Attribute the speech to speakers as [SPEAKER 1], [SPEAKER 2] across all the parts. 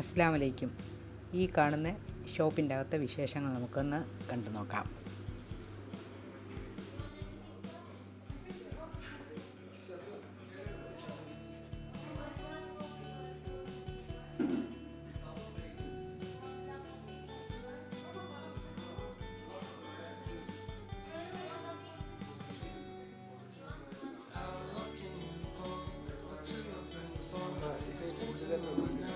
[SPEAKER 1] അസ്സാം വലൈക്കും ഈ കാണുന്ന ഷോപ്പിന്റെ അകത്തെ വിശേഷങ്ങൾ നമുക്കൊന്ന് കണ്ടു നോക്കാം.
[SPEAKER 2] Remember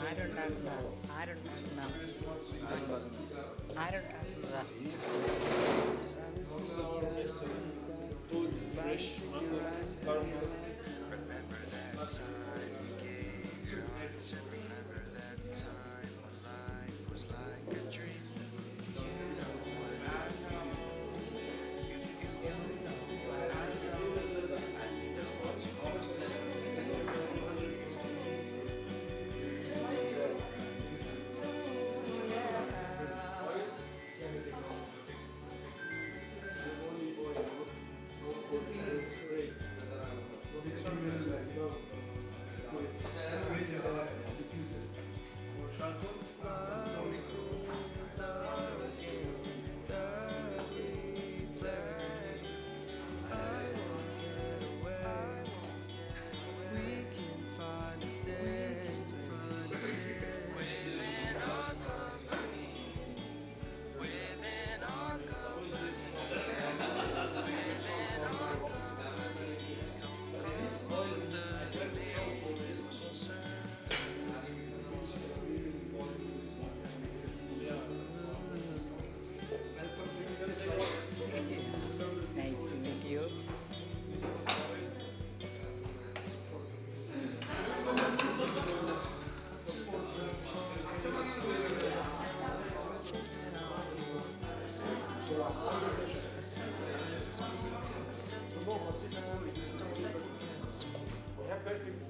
[SPEAKER 1] ആരുണ്ടാക്കുന്നതാണ് ആരുണ്ടാക്കുന്നതാണ് ആരുണ്ടാക്കുന്നതാണ്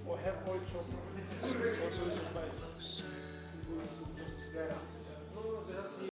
[SPEAKER 3] or have also consolation bias. People will
[SPEAKER 2] just get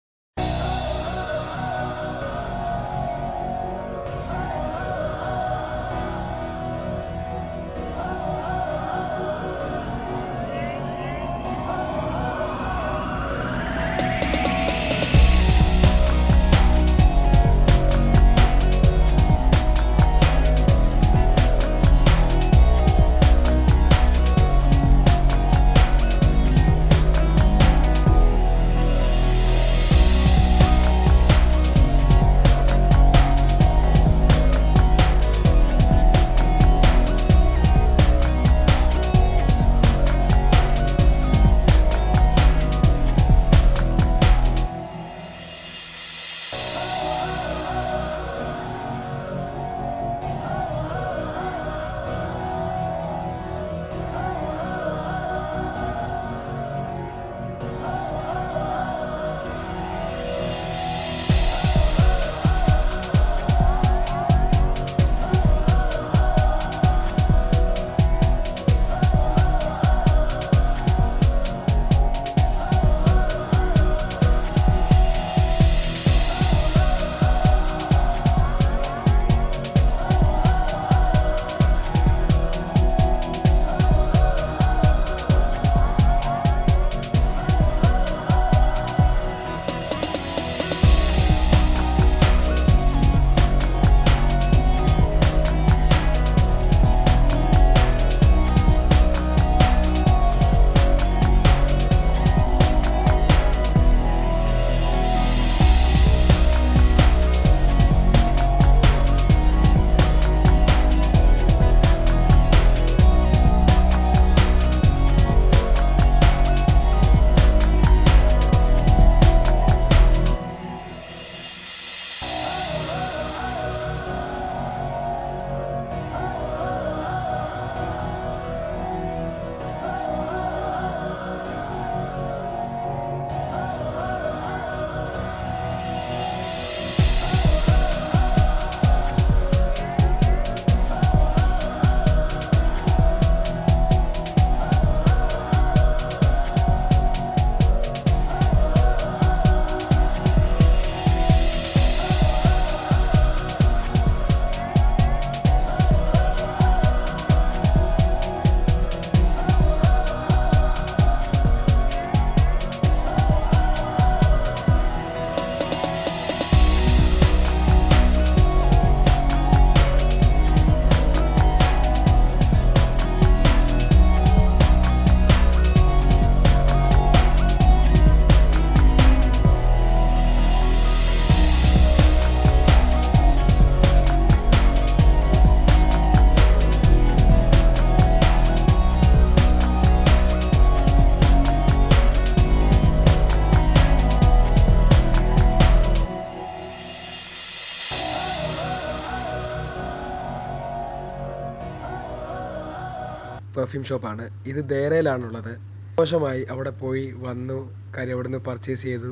[SPEAKER 4] perfume ഷോപ്പാണ് ഇത് ദേരയിലാണുള്ളത് സന്തോഷമായി അവിടെ പോയി വന്നു കാര്യം അവിടെ നിന്ന് പർച്ചേസ് ചെയ്തു.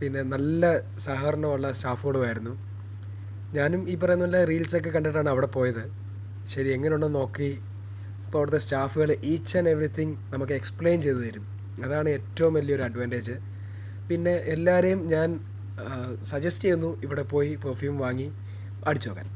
[SPEAKER 4] പിന്നെ നല്ല സഹകരണമുള്ള സ്റ്റാഫുകളുമായിരുന്നു. ഞാനും ഈ പറയുന്ന റീൽസൊക്കെ കണ്ടിട്ടാണ് അവിടെ പോയത്. ശരി എങ്ങനെയുണ്ടെന്ന് നോക്കി. അപ്പോൾ അവിടുത്തെ സ്റ്റാഫുകൾ ഈച്ച് ആൻഡ് എവറിത്തിങ് നമുക്ക് എക്സ്പ്ലെയിൻ ചെയ്തു തരും. അതാണ് ഏറ്റവും വലിയൊരു അഡ്വാന്റേജ് പിന്നെ എല്ലാവരെയും ഞാൻ സജസ്റ്റ് ചെയ്യുന്നു ഇവിടെ പോയി പെർഫ്യൂം വാങ്ങി അടിച്ചു നോക്കാൻ.